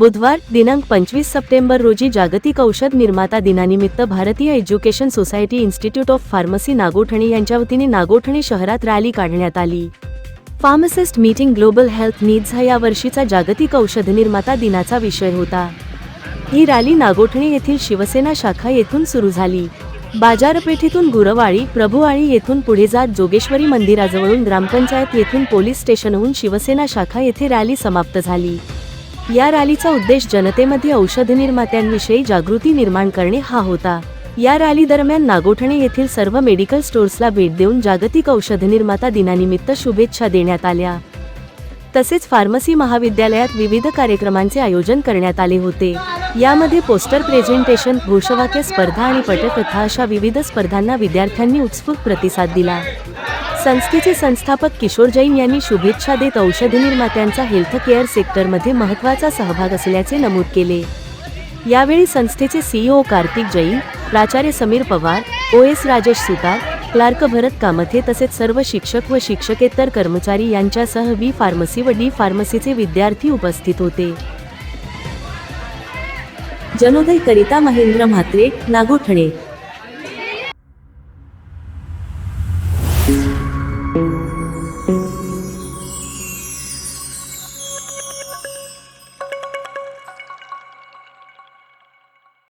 बुधवार दिनांक पंचवीस सप्टेंबर रोजी जागतिक औषध निर्माता दिनानिमित्त Bharatiya education society institute of pharmacy Nagothane यांच्या वतीने नागोठणे शहरात रॅली काढण्यात आली. Pharmacist meeting global health needs हा या वर्षीचा जागतिक औषध निर्माता दिनाचा विषय होता. ही रॅली नागोठणे येथील शिवसेना शाखा येथून सुरू झाली. बाजारपेठेतून गुरवाळी प्रभुवाळी येथून पुढे जात जोगेश्वरी मंदिराजवळून ग्रामपंचायत येथून पोलीस स्टेशनहून शिवसेना शाखा येथे रॅली समाप्त झाली. या रॅलीचा उद्देश जनतेमध्ये औषध निर्मात्यांविषयी जागृती निर्माण करणे हा होता. या रॅली दरम्यान नागोठणे येथील सर्व मेडिकल स्टोर्सला भेट देऊन जागतिक औषध निर्माता दिनानिमित्त शुभेच्छा देण्यात आल्या. तसेच फार्मसी महाविद्यालयात विविध कार्यक्रमांचे आयोजन करण्यात आले होते. यामध्ये पोस्टर प्रेझेंटेशन घोषवाक्य स्पर्धा आणि पटकथा अशा विविध स्पर्धांना विद्यार्थ्यांनी उत्स्फूर्त प्रतिसाद दिला. संस्थेचे संस्थापक किशोर जैन यांनी शुभेच्छा देत औषध निर्मात्यांचा हेल्थ केअर सेक्टरमध्ये महत्त्वाचा सहभाग असल्याचे नमूद केले. यावेळी संस्थेचे सीईओ कार्तिक जैन प्राचार्य Sameer Pawar O S Rajesh Sutar clerk Bharat Kamthe तसेच सर्व शिक्षक व शिक्षकेतर कर्मचारी यांच्यासह बी फार्मसी व डी फार्मसीचे विद्यार्थी उपस्थित होते. जनोदय करिता महेंद्र म्हात्रे नागोठणे. thank you.